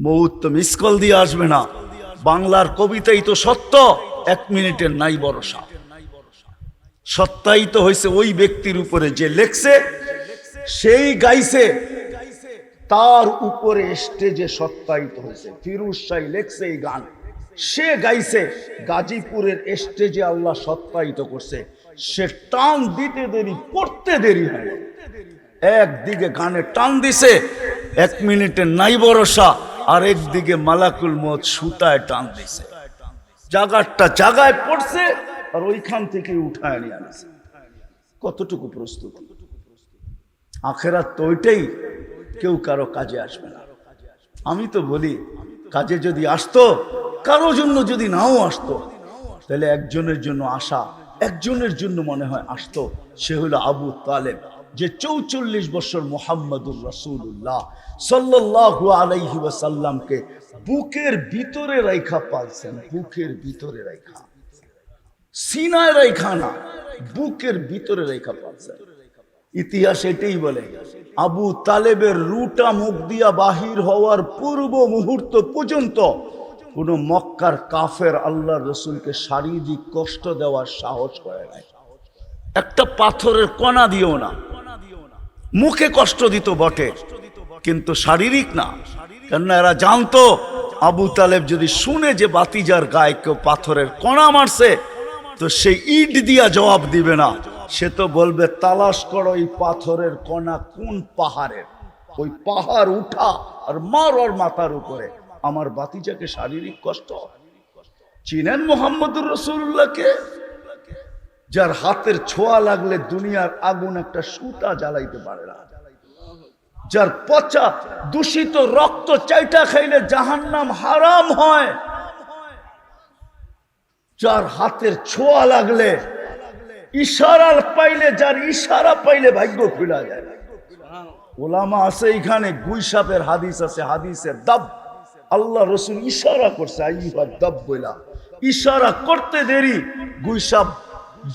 মৌত miss call দিয়ে আসবে না। বাংলার কবিতাই তো সত্য। এক মিনিটের নাই ভরসা। সত্যায়িত হয়েছে ওই ব্যক্তির উপরে যে লেখছে, সেই গাইছে, তার উপরে স্টেজে সত্যায়িত হয়েছে। ফিরুজ শাহ লেখছে এই গান। সে গাইছে, গাজীপুরের স্টেজে আল্লাহ সত্যায়িত করছে। সে টান দিতে দেরি পড়তে দেরি হয়। একদিকে গানে টান দিছে, এক মিনিটে নাই ভরসা। আর একদিকে মালাকুল মত সুতায় টান দিছে। জাগারটা জাগায় পড়ছে আর ওইখান থেকে উঠায় নিয়ে আনছে। কতটুকু প্রস্তুত? আখেরাত তো ওইটাই, কেউ কারও কাজে আসবে না। আমি তো বলি, কাজে যদি আসতো, কারও জন্য যদি নাও আসতো, তাহলে একজনের জন্য আসা একজনের জন্য মনে হয় আসতো, সে হলো আবু তালেব। যে চৌচল্লিশ বছর মোহাম্মদুর রসুল্লাহ সাল্লাহু আলাইহি ওয়াসাল্লামকে বুকের ভিতরে রেখা পালছেন, বুকের ভিতরে রেখা সিনায় রেখা না, বুকের ভিতরে রেখা পালছেন। ইতিহাস এটাই বলে, আবু তালেবের রুটা মুখ দিয়া বাহির হওয়ার পূর্ব মুহূর্ত পর্যন্ত কোন মক্কার কাফের আল্লাহ রসুলকে শারীরিক কষ্ট দেওয়ার সাহস করে নাই। একটা পাথরের কণা দিও না। মুখে কষ্ট দিত বটে, কিন্তু শারীরিক না। কেননা এরা জানতো, আবু তালেব যদি শুনে যে বাতিজার গায়ে কেউ পাথরের কণা মারছে, তো সে ইট দিয়া জবাব দিবে না। সে তো বলবে, তালাশ করো এই পাথরের কণা কোন পাহাড়ের? ওই পাহাড় উঠা আর মার ওর মাথার উপরে। আমার বাতিজাকে শারীরিক কষ্ট। চিনেন মোহাম্মদুর রসুল্লাহকে যার হাতের ছোঁয়া লাগলে দুনিয়ার আগুন একটা সুতা জ্বালাইতে পারে না। যার পচা দূষিত রক্ত চাইটা খাইলে জাহান্নাম হারাম হয়। যার হাতের ছোঁয়া লাগলে ইশারা পাইলে, যার ইশারা পাইলে ভাগ্য খুলা যায়। ওলামা আছে এখানে গুই সাপের হাদিস আছে, হাদিসের দাব। আল্লাহ রসুল ইশারা করছে আইবার দাব বইলা। ইশারা করতে দেরি, গুই সাপ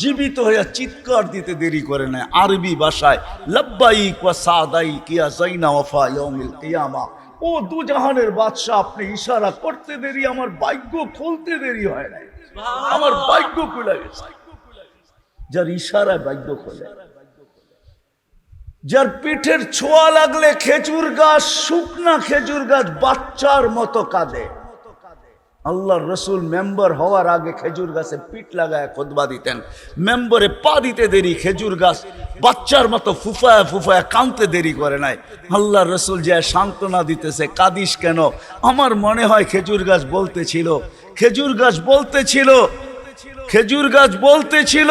জীবিত হইয়া চিৎকার দিতে দেরি করে না আরবি ভাষায়, লব্বাইক ওয়া সাদাইক ইয়া জাইনা ওয়াফা ইয়াউমিল কিয়ামা। ও দুজাহানের বাদশা আপনি ইশারা করতে দেরি, আমার ভাগ্য খুলতে দেরি হয় না আমার ভাগ্য খুলে গেছে। যার ইশারায় ভাগ্য খোলে। যার পিঠের ছোঁয়া লাগলে খেজুর গাছ, শুকনা খেজুর গাছ বাচ্চার মতো কাঁদে। আল্লাহর রসুল মেম্বার হওয়ার আগে খেজুর গাছে পিঠ লাগায় খোদবা দিতেন। মেম্বারে পা দিতে দেরি, খেজুর গাছ বাচ্চার মতো ফুফায় ফুফায় কাঁদতে দেরি করে নাই। আল্লাহর রসুল যে সান্ত্বনা দিতেছে, কাদিস কেন? আমার মনে হয় খেজুর গাছ বলতেছিল, খেজুর গাছ বলতেছিল, খেজুর গাছ বলতেছিল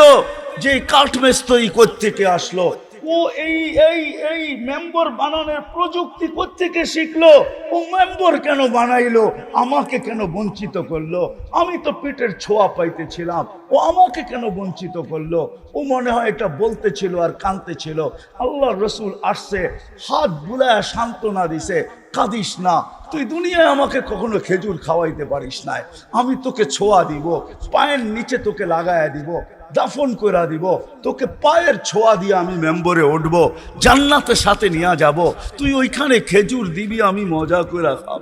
যে কাঠমেস্তরি থেকে আসলো? ও এই এই এই মেম্বার বানানোর প্রযুক্তি থেকে শিখলো? ও মেম্বার কেন বানাইলো? আমাকে কেন বঞ্চিত করল? আমি তো পেটের ছোঁয়া পাইতেছিলাম। ও আমাকে কেন বঞ্চিত করল? ও মনে হয় এটা বলতেছিল আর কানতেছিল। আল্লাহ রসুল আসছে, হাত বুলায় সান্ত্বনা দিছে, কাঁদিস না, তুই দুনিয়ায় আমাকে কখনো খেজুর খাওয়াইতে পারিস নাই। আমি তোকে ছোঁয়া দিব, পায়ের নিচে তোকে লাগায়া দিব। দাফন করে দিব, তোকে পায়ের ছোঁয়া দিয়ে আমি মেম্বরে উঠব, জান্নাতের সাথে নিয়ে যাব, তুই ওইখানে খেজুর দিবি, আমি মজা করে খাব।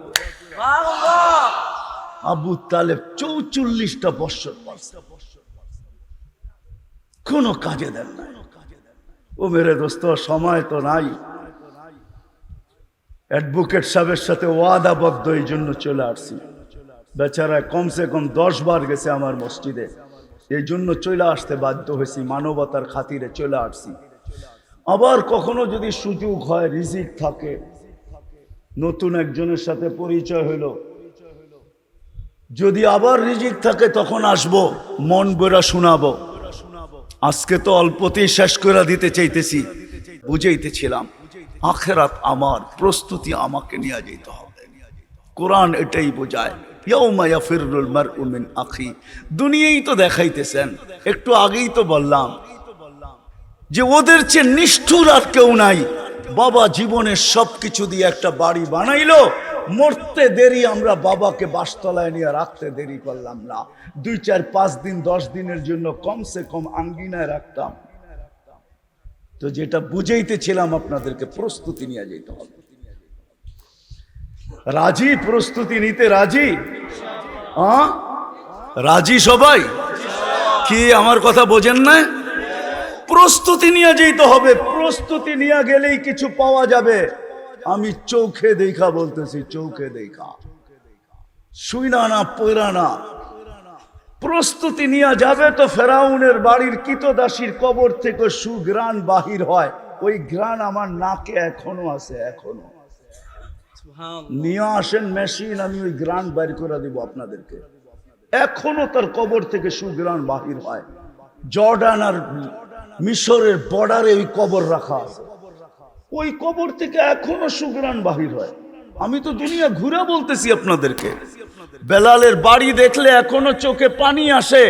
আবু তালেব চৌচল্লিশটা বৎসর। কোনো কাজে দেন নাই। ও মেরে দোস্ত, সময় তো নাই। অ্যাডভোকেট সাহেবের সাথে ওয়াদাবদ্ধ এই জন্য চলে আসছি। বেচারা কমসে কম দশ বার গেছে আমার মসজিদে। এই জন্য চলে আসতে বাধ্য হয়েছি, মানবতার খাতিরে চলে আসছি। আবার কখনো যদি সুযোগ হয়, রিজিক থাকে। নতুন একজনের সাথে পরিচয় হলো যদি আবার রিজিক থাকে, তখন আসব, মন বেড়া শোনাবো। আজকে তো অল্পতেই শেষ করে দিতে চাইতেছি। বুঝাইতেছিলাম, আখেরাত আমার প্রস্তুতি আমাকে নিয়ে যেতে হবে। কোরআন এটাই বোঝায়। ইয়াউমা ইয়াফিরুল মারউ মিন আখি। দুনিয়াই তো দেখাইতেছেন। একটু আগেই তো বললাম যে ওদের চেয়ে নিষ্ঠুর আর কেউ নাই। বাবা জীবনের সব কিছু দিয়ে একটা বাড়ি বানাইলো, মরতে দেরি আমরা বাবাকে বাসতলায় নিয়ে রাখতে দেরি করলাম না। দুই, চার, পাঁচ দিন, দশ দিনের জন্য কমসে কম আঙ্গিনায় রাখতাম। তো যেটা বুঝাইতেছিলাম আপনাদেরকে, প্রস্তুতি নিয়ে যেতে হবে। রাজি? প্রস্তুতি নিতে রাজি? রাজি সবাই? কি আমার কথা বোঝেন না? প্রস্তুতি নিয়ে যেতে হবে, প্রস্তুতি নিয়ে গেলেই কিছু পাওয়া যাবে। আমি চোখে দেখা বলতেছি, চোখে দেখা। শুইনা না পৈরা না। প্রস্তুতি নিয়ে যাবে তো ফেরাউনের বাড়ির কিতদাসীর কবর থেকে সুগ্রাণ বাহির হয়। ওই গ্রাণ আমার নাকে এখনও আছে, এখনও। নিয়ে আসেন মেশিন আমি ওই গ্রান বাইর করে দিব আপনাদেরকে। এখনও তার কবর থেকে সুগ্রাণ বাহির হয়। জর্ডান আর মিশরের বর্ডারে ওই কবর রাখা আছে। ওই কবর থেকে এখনও সুগ্রাণ বাহির হয়। আমি তো দুনিয়া ঘুরে বলতেছি আপনাদেরকে। বেলালের বাড়ি দেখলে এখনও চোখে পানি আসে।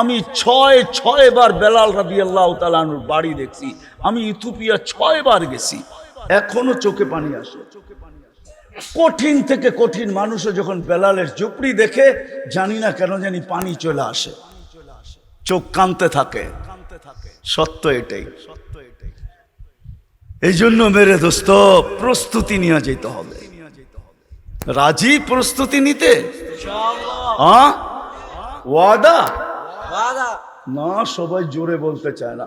আমি ছয় ছয় বার বেলাল রাবি আল্লাহ তালানুর বাড়ি দেখছি। আমি ইথুপিয়া ছয় বার গেছি। এখনও চোখে পানি আসে। কঠিন থেকে কঠিন মানুষও যখন বেলালের ঝুপড়ি দেখে, জানি না কেন জানি পানি চলে আসে। চোখ কানতে থাকে। সত্য এটাই। এই জন্য মেরে দোস্ত, প্রস্তুতি নিয়ে যেতে হবে। রাজি প্রস্তুতি নিতে? ওয়াদা? না, সবাই জোরে বলতে চায় না?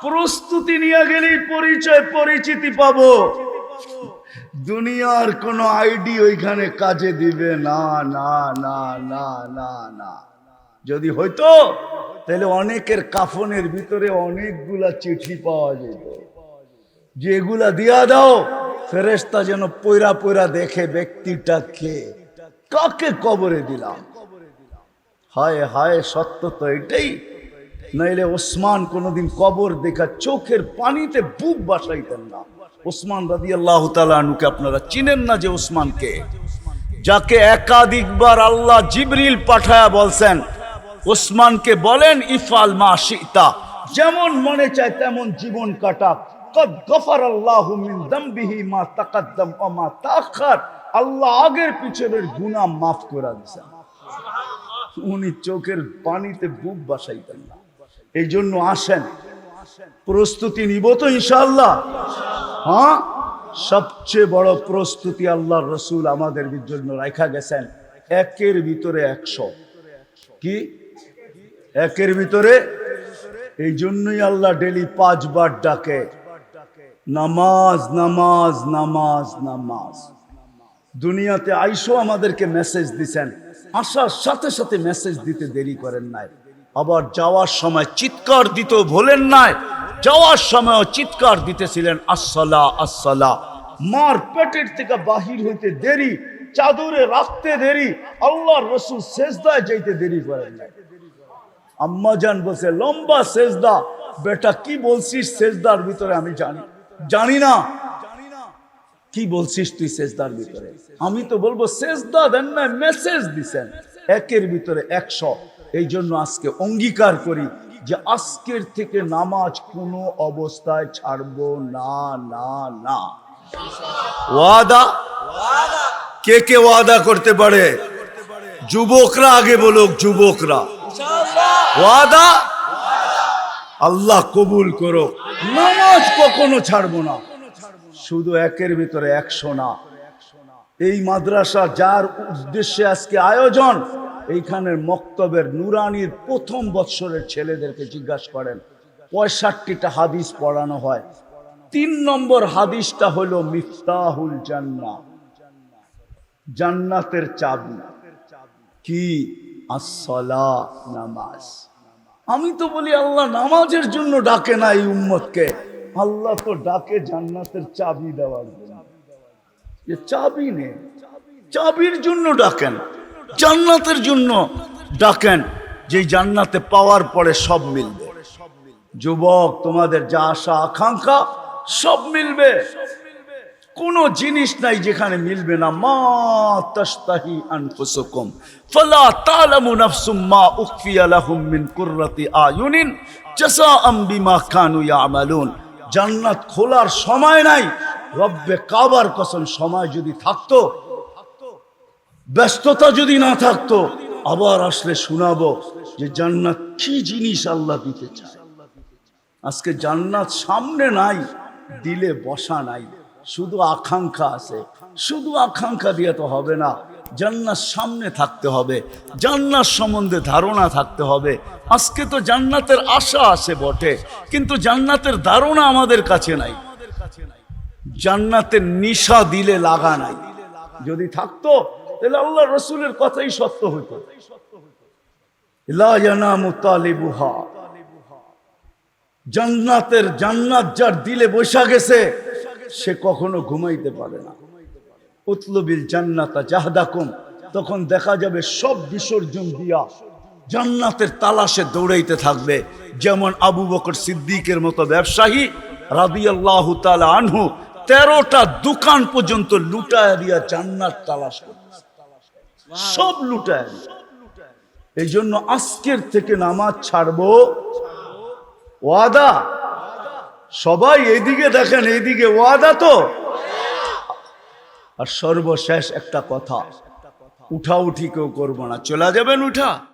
প্রস্তুতি নিয়ে গেলেই পরিচয়, পরিচিতি পাবো। দুনিয়ার কোন আইডি ওইখানে কাজে দিবে না না না না না না। যদি হইতো, তাহলে অনেকের কাফনের ভিতরে অনেকগুলা চিঠি পাওয়া যেত। যেগুলা দিয়া দাও ফেরেস্তা যেন পয়রা পৈরা দেখে ব্যক্তিটা কে, কাকে কবরে দিলাম। হায় হায়, সত্য তো এটাই। নাইলে ওসমান কোনোদিন কবর দেখা চোখের পানিতে বুক বাসাইতেন না। ওসমান রাদি আল্লাহ তালুকে আপনারা চিনেন না যে ওসমানকে? যাকে একাধিকবার আল্লাহ জিবরিল পাঠায়া বলছেন, ওসমানকে বলেন ইফাল মা সীতা যেমন মনে চায় তেমন জীবন কাটা কদ গফার আল্লাহ দমবিহি মা তাকাদ্দাম ও মা তাখার আল্লাহ আগের পিছনের গুনাহ মাফ করে দিয়েছেন। উনি চোখের পানিতে বুক বাসাইতেন না। এই জন্য আসেন। প্রস্তুতি নিব তো ইনশাল্লাহ হ্যাঁ? সবচেয়ে বড় প্রস্তুতি আল্লাহ রসুল আমাদের জন্য রাখা গেছেন। একের ভিতরে একশো। কি? একের ভিতরে? এই জন্যই আল্লাহ ডেলি পাঁচবার ডাকে। নামাজ নামাজ নামাজ নামাজ। দুনিয়াতে আইসো আমাদেরকে মেসেজ দিছেন। আসার সাথে সাথে মেসেজ দিতে দেরি করেন নাই। আবার যাওয়ার সময় চিৎকার দিত ভোলেন নাই। যাওয়ার সময়ও চিৎকার দিতেছিলেন, আসসালা আসসালা। মার পেটের থেকে বাহির হইতে দেরি, চাদরে রাখতে দেরি আল্লাহ রসুল শেষদায় যাইতে দেরি করেন নাই। আম্মা জান বলছে, লম্বা সেজদা। বেটা, কি বলছিস সেজদার ভিতরে? আমি জানি জানি না। কি বলছিস তুই সেজদার ভিতরে? আমি তো বলব, সেজদা দেন না মেসেজ দিছেন। একের ভিতরে একশো। এই জন্য আজকে অঙ্গীকার করি যে আজকের থেকে নামাজ কোনো অবস্থায় ছাড়বো না না না। ওয়াদা? কে কে ওয়াদা করতে পারে? যুবকরা আগে বলুক যুবকরা। ওয়াদা? আল্লাহ কবুল করো নামাজ কখনো ছাড়বো না। শুধু একের ভিতরে একশো না। এই মাদ্রাসা যার উদ্দেশ্যে আজকে আয়োজন এইখানের মক্তবের নুরানির প্রথম বৎসরের ছেলেদেরকে জিজ্ঞাসা করেন, পঁয়ষট্টিটা হাদিস পড়ানো হয়। তিন নম্বর হাদিসটা হলো মিফতাহুল জান্না জান্নাতের চাবি। কি? আসলা নামাজ। আমি তো বলি, আল্লাহ নামাজের জন্য ডাকে না এই উম্মতকে। আল্লাহ তো ডাকে জান্নাতের চাবি দেওয়ার জন্য। চাবি নে। চাবির জন্য ডাকেন। জান্নাতের জন্য ডাকেন যে জান্নাতে পাওয়ার পরে সব মিলবে। যুবক, তোমাদের যা আশা, আকাঙ্ক্ষা, সব মিলবে। কোন জিনিস নাই যেখানে মিলবে না। মা আয়ুনিন জান্নাত খোলার সময় নাই। রব্বে কাবার কসম সময় যদি থাকতো ব্যস্ততা যদি না থাকতো, আবার আসলে শোনাবো যে জান্নাত কি জিনিস আল্লাহ দিতে চায়। আজকে জান্নাত সামনে নাই, দিলে বসা নাই। শুধু আকাঙ্ক্ষা আছে। শুধু আকাঙ্ক্ষা দিয়ে তো হবে না জান্নার সামনে থাকতে হবে। জান্নার সম্বন্ধে ধারণা থাকতে হবে। আজকে তো জান্নাতের আশা আছে বটে, কিন্তু জান্নাতের ধারণা আমাদের কাছে নাই। জান্নাতের নিশা দিলে লাগা নাই। যদি থাকতো তাহলে আল্লাহ রসুলের কথাই সত্য তালিবুহা। জান্নাতের জান্নাত যার দিলে বসা গেছে, সে কখনো ঘুমাইতে পারে না। উতলবিল জান্নাতা জাহদাকুম। তখন দেখা যাবে সব বিসর্জন দিয়া জান্নাতের তালাশে দৌড়াইতে থাকবে। যেমন আবু বকর সিদ্দিকের মতো ব্যবসায়ী রাদিয়াল্লাহু তাআলা আনহু তেরোটা দোকান পর্যন্ত লুটায় দিয়া জান্নাত তালাশ সব দিয়া। এই জন্য আজকের থেকে নামাজ ছাড়বো। ওয়াদা? সবাই এইদিকে দেখেন, এইদিকে ওয়াদা তো? আর সর্বশেষ একটা কথা উঠা উঠি কেউ করব না। চলে যাবেন উঠা।